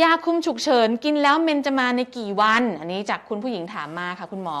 ยาคุมฉุกเฉินกินแล้วเมนจะมาในกี่วัน อันนี้จากคุณผู้หญิงถามมาค่ะ คุณหมอ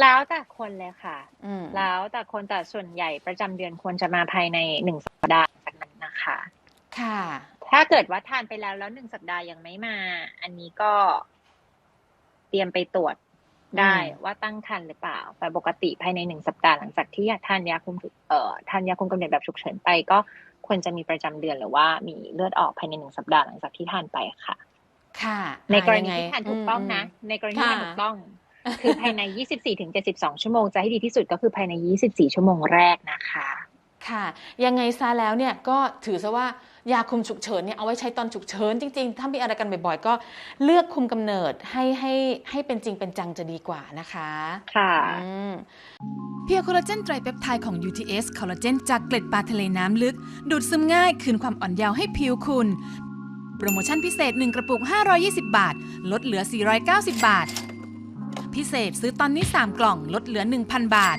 แล้วแต่คนเลยค่ะอืมแล้วแต่คนแต่ส่วนใหญ่ประจำเดือนควรจะมาภายในหนึ่งสัปดาห์จากนั้นนะคะ ค่ะ ถ้าเกิดว่าทานไปแล้วแล้วหนึ่งสัปดาห์ยังไม่มา อันนี้ก็เตรียมไปตรวจได้อืมว่าตั้งครรภ์หรือเปล่า แต่ปกติภายในหนึ่งสัปดาห์หลังจากที่ทานยาคุมฉุกเอ่อทานยาคุมกำเนิดแบบฉุกเฉินไปก็ ควรจะมีประจำเดือนหรือว่ามีเลือดออกภายในหนึ่งสัปดาห์หลังจากที่ทานไปค่ะ ค่ะ ในกรอะณียังไงที่ทานถูกต้องนะ ในกรณีที่ทานค่ะถูกต้อง คือภายใน 24ถึง72 ชั่วโมงจะให้ดีที่สุดก็คือภายใน 24 ชั่วโมงแรกนะคะ ค่ะ ยังไงซะแล้วเนี่ยก็ถือซะว่ายาคุมฉุกเฉินเนี่ยเอาไว้ใช้ตอนฉุกเฉินจริงๆ ถ้ามีอะไรกันบ่อยๆ ก็เลือกคุมกำเนิดให้ให้ให้เป็นจริงเป็นจังจะดีกว่านะคะ ค่ะอืมเพียวคอลลาเจนไตรเปปไทด์ของ UTS คอลลาเจนจากเกล็ดปลาทะเลน้ำลึก ดูดซึมง่ายคืนความอ่อนเยาว์ให้ผิวคุณ โปรโมชั่นพิเศษ 1 กระปุก 520 บาท ลดเหลือ 490 บาท พิเศษซื้อตอนนี้ 3 กล่องลดเหลือ 1,000 บาท